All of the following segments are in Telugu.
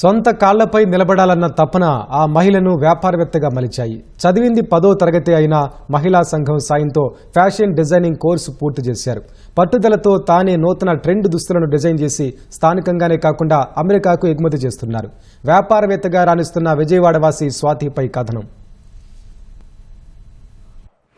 సొంత కాళ్ళపై నిలబడాలన్న తపన ఆ మహిళను వ్యాపారవేత్తగా మలిచాయి. చదివింది పదో తరగతి అయిన మహిళా సంఘం సాయంతో ఫ్యాషన్ డిజైనింగ్ కోర్సు పూర్తి చేశారు. పట్టుదలతో తానే నూతన ట్రెండ్ దుస్తులను డిజైన్ చేసి స్థానికంగానే కాకుండా అమెరికాకు ఎగుమతి చేస్తున్నారు. వ్యాపారవేత్తగా రాణిస్తున్న విజయవాడవాసి స్వాతిపై కథనం.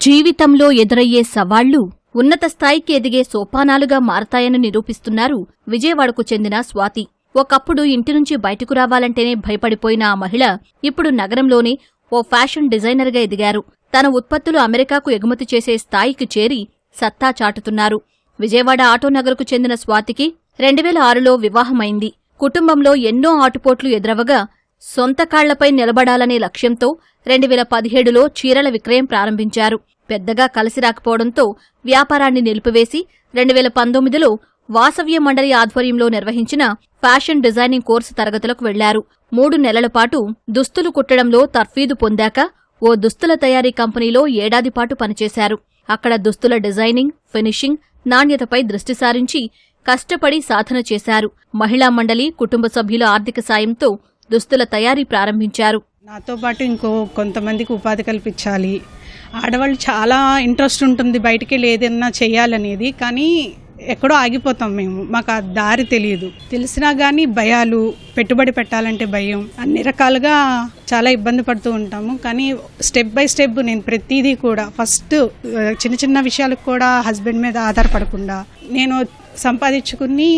జీవితంలో ఎదురయ్యే సవాళ్ళు ఉన్నత స్థాయికి ఎదిగే సోపానాలుగా మారతాయని నిరూపిస్తున్నారు విజయవాడకు చెందిన స్వాతి. ఒకప్పుడు ఇంటి నుంచి బయటకు రావాలంటేనే భయపడిపోయిన ఆ మహిళ ఇప్పుడు నగరంలోనే ఓ ఫ్యాషన్ డిజైనర్గా ఎదిగారు. తన ఉత్పత్తులు అమెరికాకు ఎగుమతి చేసే స్థాయికి చేరి సత్తా చాటుతున్నారు. విజయవాడ ఆటోనగర్కు చెందిన స్వాతికి రెండువేల ఆరులో వివాహమైంది. కుటుంబంలో ఎన్నో ఆటుపోట్లు ఎదురవగా సొంత కాళ్ళపై నిలబడాలనే లక్ష్యంతో రెండువేల పదిహేడులో చీరల విక్రయం ప్రారంభించారు. పెద్దగా కలిసి రాకపోవడంతో వ్యాపారాన్ని నిలిపివేసి రెండువేల పంతొమ్మిదిలో వాసవ్య మండలి ఆధ్వర్యంలో నిర్వహించిన ఫ్యాషన్ డిజైనింగ్ కోర్సు తరగతులకు వెళ్ళారు. మూడు నెలల పాటు దుస్తులు కుట్టడంలో తర్ఫీదు పొందాక ఓ దుస్తుల తయారీ కంపెనీలో ఏడాది పాటు పనిచేశారు. అక్కడ దుస్తుల డిజైనింగ్ ఫినిషింగ్ నాణ్యతపై దృష్టి సారించి కష్టపడి సాధన చేశారు. మహిళా మండలి కుటుంబ సభ్యుల ఆర్థిక సాయంతో దుస్తుల తయారీ ప్రారంభించారు. నాతో పాటు ఇంకో కొంతమందికి ఉపాధి కల్పించాలి. ఆడవాళ్ళు చాలా ఇంట్రెస్ట్ ఉంటుంది బయటికి వెళ్ళి ఏదైనా చేయాలనేది. కానీ ఎక్కడో ఆగిపోతాం మేము. మాకు ఆ దారి తెలియదు. తెలిసినా కానీ భయాలు పెట్టుబడి పెట్టాలంటే భయం. అన్ని రకాలుగా చాలా ఇబ్బంది పడుతూ ఉంటాము. కానీ స్టెప్ బై స్టెప్ నేను ప్రతిదీ కూడా ఫస్ట్ చిన్న చిన్న విషయాలకు కూడా హస్బెండ్ మీద ఆధారపడకుండా నేను సంపాదించుకుని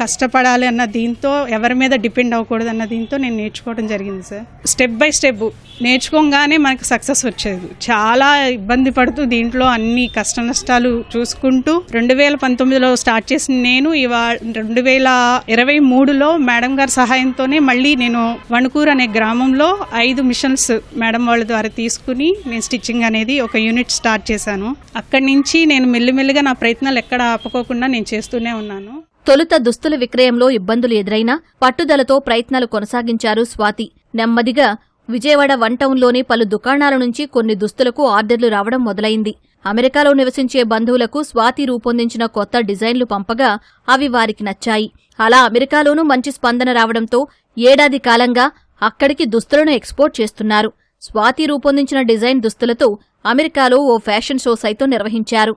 కష్టపడాలి అన్న దీంతో ఎవరి మీద డిపెండ్ అవ్వకూడదు అన్న దీంతో నేను నేర్చుకోవడం జరిగింది సార్. స్టెప్ బై స్టెప్ నేర్చుకోగానే మనకు సక్సెస్ వచ్చేది. చాలా ఇబ్బంది పడుతూ దీంట్లో అన్ని కష్ట నష్టాలు చూసుకుంటూ రెండు వేల పంతొమ్మిదిలో స్టార్ట్ చేసిన నేను ఇవా రెండు వేల ఇరవై మూడులో మేడం గారి సహాయంతోనే మళ్ళీ నేను వణుకూరు అనే గ్రామంలో ఐదు మిషన్స్ మేడం వాళ్ళ ద్వారా తీసుకుని నేను స్టిచ్చింగ్ అనేది ఒక యూనిట్ స్టార్ట్ చేశాను. అక్కడి నుంచి నేను మెల్లిమెల్లిగా నా ప్రయత్నాలు ఎక్కడ ఆపుకోకుండా నేను చేస్తాను ఉన్నాను. తొలుత దుస్తుల విక్రయంలో ఇబ్బందులు ఎదురైనా పట్టుదలతో ప్రయత్నాలు కొనసాగించారు స్వాతి. నెమ్మదిగా విజయవాడ వన్ టౌన్లోని పలు దుకాణాల నుంచి కొన్ని దుస్తులకు ఆర్డర్లు రావడం మొదలైంది. అమెరికాలో నివసించే బంధువులకు స్వాతి రూపొందించిన కొత్త డిజైన్లు పంపగా అవి వారికి నచ్చాయి. అలా అమెరికాలోనూ మంచి స్పందన రావడంతో ఏడాది కాలంగా అక్కడికి దుస్తులను ఎక్స్పోర్ట్ చేస్తున్నారు. స్వాతి రూపొందించిన డిజైన్ దుస్తులతో అమెరికాలో ఓ ఫ్యాషన్ షో సైతం నిర్వహించారు.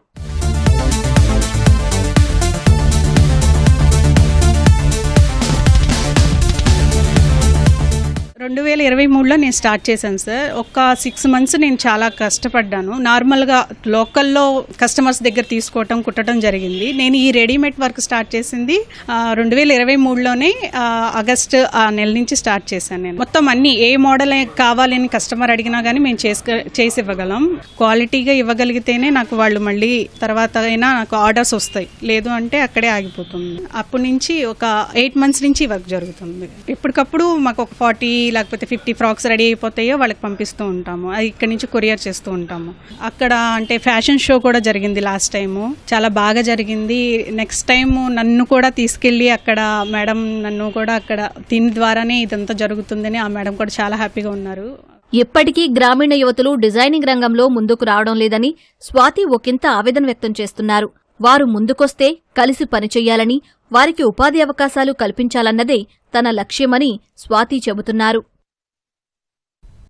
రెండు వేల ఇరవై మూడులో నేను స్టార్ట్ చేశాను సార్. ఒక సిక్స్ మంత్స్ నేను చాలా కష్టపడ్డాను. నార్మల్గా లోకల్లో కస్టమర్స్ దగ్గర తీసుకోవటం కుట్టడం జరిగింది. నేను ఈ రెడీమేడ్ వర్క్ స్టార్ట్ చేసింది రెండు వేల ఇరవై మూడులోనే ఆగస్ట్ ఆ నెల నుంచి స్టార్ట్ చేశాను నేను. మొత్తం అన్ని ఏ మోడల్ కావాలని కస్టమర్ అడిగినా కానీ మేము చేసుక చేసి ఇవ్వగలం క్వాలిటీగా ఇవ్వగలిగితేనే నాకు వాళ్ళు మళ్ళీ తర్వాత అయినా నాకు ఆర్డర్స్ వస్తాయి. లేదు అంటే అక్కడే ఆగిపోతుంది. అప్పటి నుంచి ఒక ఎయిట్ మంత్స్ నుంచి వర్క్ జరుగుతుంది. ఎప్పటికప్పుడు మాకు ఒక ఫార్టీ లేకపోతే ఫిఫ్టీ ఫ్రాక్స్ రెడీ అయిపోతాయో వాళ్ళకి పంపిస్తూ ఉంటాము. అది ఇక్కడ నుంచి కొరియర్ చేస్తూ ఉంటాము. అక్కడ అంటే ఫ్యాషన్ షో కూడా జరిగింది లాస్ట్ టైము. చాలా బాగా జరిగింది. నెక్స్ట్ టైం నన్ను కూడా తీసుకెళ్ళి అక్కడ మేడం నన్ను కూడా అక్కడ దీని ద్వారానే ఇదంతా జరుగుతుందని ఆ మేడం కూడా చాలా హ్యాపీగా ఉన్నారు. ఇప్పటికీ గ్రామీణ యువతులు డిజైనింగ్ రంగంలో ముందుకు రావడం లేదని స్వాతి ఒకంత ఆవేదన వ్యక్తం చేస్తున్నారు. వారు ముందుకొస్తే కలిసి పనిచేయాలని వారికి ఉపాధి అవకాశాలు కల్పించాలన్నదే తన లక్ష్యమని స్వాతి చెబుతున్నారు.